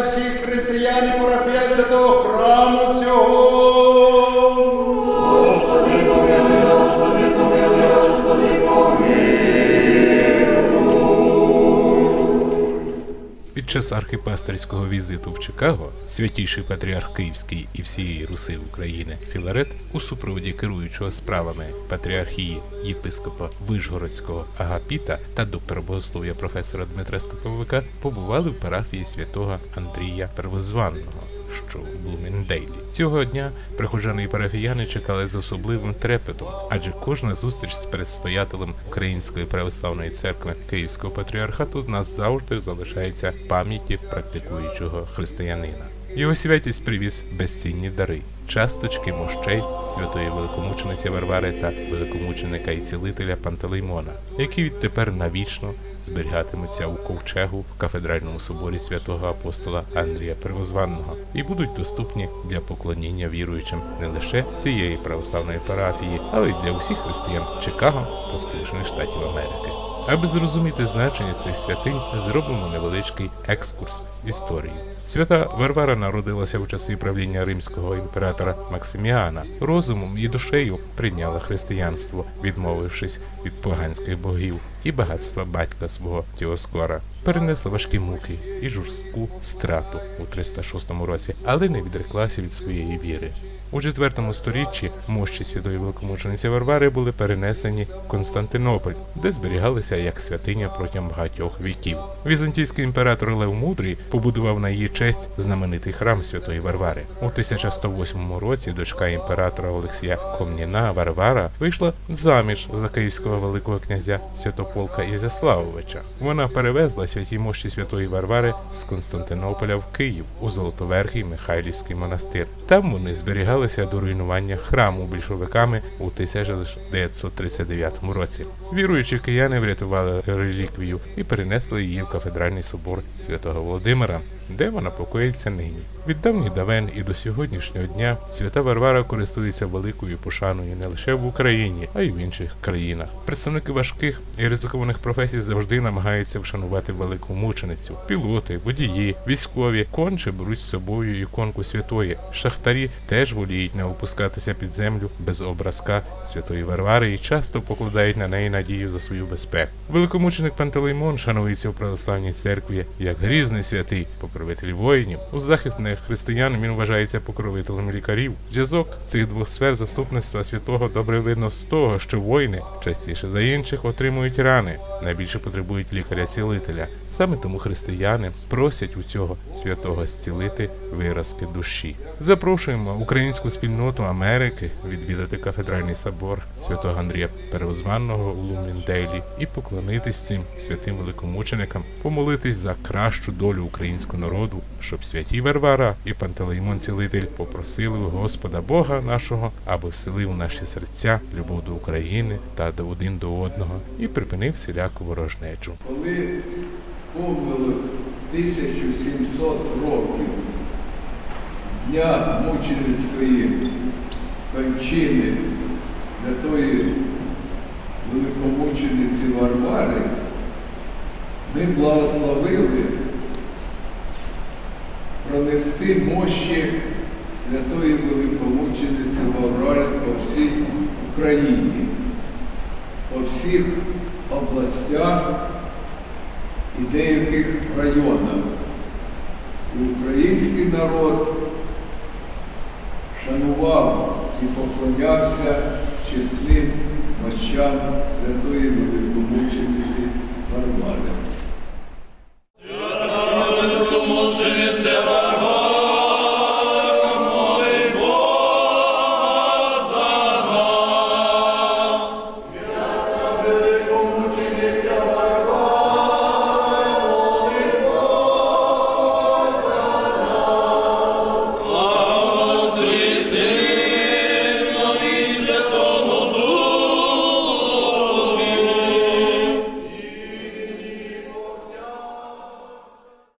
всі християни, парафіян святого храму Час архіпастерського візиту в Чикаго святійший патріарх Київський і всієї Руси України Філарет у супроводі керуючого справами патріархії єпископа Вижгородського Агапіта та доктора богослов'я професора Дмитра Степовика побували в парафії святого Андрія Первозванного. Що у Блумендейлі цього дня прихожани і парафіяни чекали з особливим трепетом, адже кожна зустріч з предстоятелем Української православної церкви Київського патріархату з нас завжди залишається пам'яті практикуючого християнина. Його святість привіз безцінні дари, часточки мощей святої великомучениці Варвари та великомученика і цілителя Пантелеймона, які відтепер навічно зберігатимуться у ковчегу в кафедральному соборі святого апостола Андрія Первозванного і будуть доступні для поклоніння віруючим не лише цієї православної парафії, але й для усіх християн Чикаго та Сполучених Штатів Америки. Аби зрозуміти значення цих святинь, зробимо невеличкий екскурс в історію. Свята Варвара народилася у часи правління римського імператора Максиміана. Розумом і душею прийняла християнство, відмовившись від поганських богів і багатства батька свого Тіоскора. Перенесла важкі муки і жорстку страту у 306 році, але не відреклася від своєї віри. У IV сторіччі мощі святої великомучениці Варвари були перенесені в Константинополь, де зберігалися як святиня протягом багатьох віків. Візантійський імператор Лев Мудрий побудував на її честь знаменитий храм святої Варвари. У 1108 році дочка імператора Олексія Комніна Варвара вийшла заміж за київського великого князя Святополка Ізяславовича. Вона перевезла святі мощі святої Варвари з Константинополя в Київ у Золотоверхий Михайлівський монастир. Там вони зберігалися до руйнування храму більшовиками у 1939 році. Віруючі кияни врятували реліквію і перенесли її в кафедральний собор святого Володимира, де вона покоїться нині. Від давніх давен і до сьогоднішнього дня свята Варвара користується великою пошаною не лише в Україні, а й в інших країнах. Представники важких і ризикованих професій завжди намагаються вшанувати велику мученицю. Пілоти, водії, військові конче беруть з собою іконку святої. Шахтарі теж воліють не опускатися під землю без образка святої Варвари і часто покладають на неї надію за свою безпеку. Великомученик Пантелеймон шанується у православній церкві як грізний святий, покровитель воїнів. У захист християн він вважається покровителем лікарів. Зв'язок цих двох сфер заступництва святого добре видно з того, що воїни частіше за інших отримують рани, найбільше потребують лікаря-цілителя. Саме тому християни просять у цього святого зцілити виразки душі. Запрошуємо українську спільноту Америки відвідати кафедральний собор святого Андрія Первозванного у Луміндейлі і поклонитись цим святим великомученикам, помолитись за кращу долю українського народу, щоб святі Варвара і Пантелеймон Цілитель попросили у Господа Бога нашого, аби вселив у наші серця любов до України та до один до одного і припинив всіляку ворожнечу. коли сповнилось 1700 років з дня мученицької кончини святої великомучениці Варвари, ми благословили пронести мощі святої великомучениці Варвари по всій Україні, по всіх областях і деяких районах. І український народ шанував і поклонявся чесним мощам святої великомучениці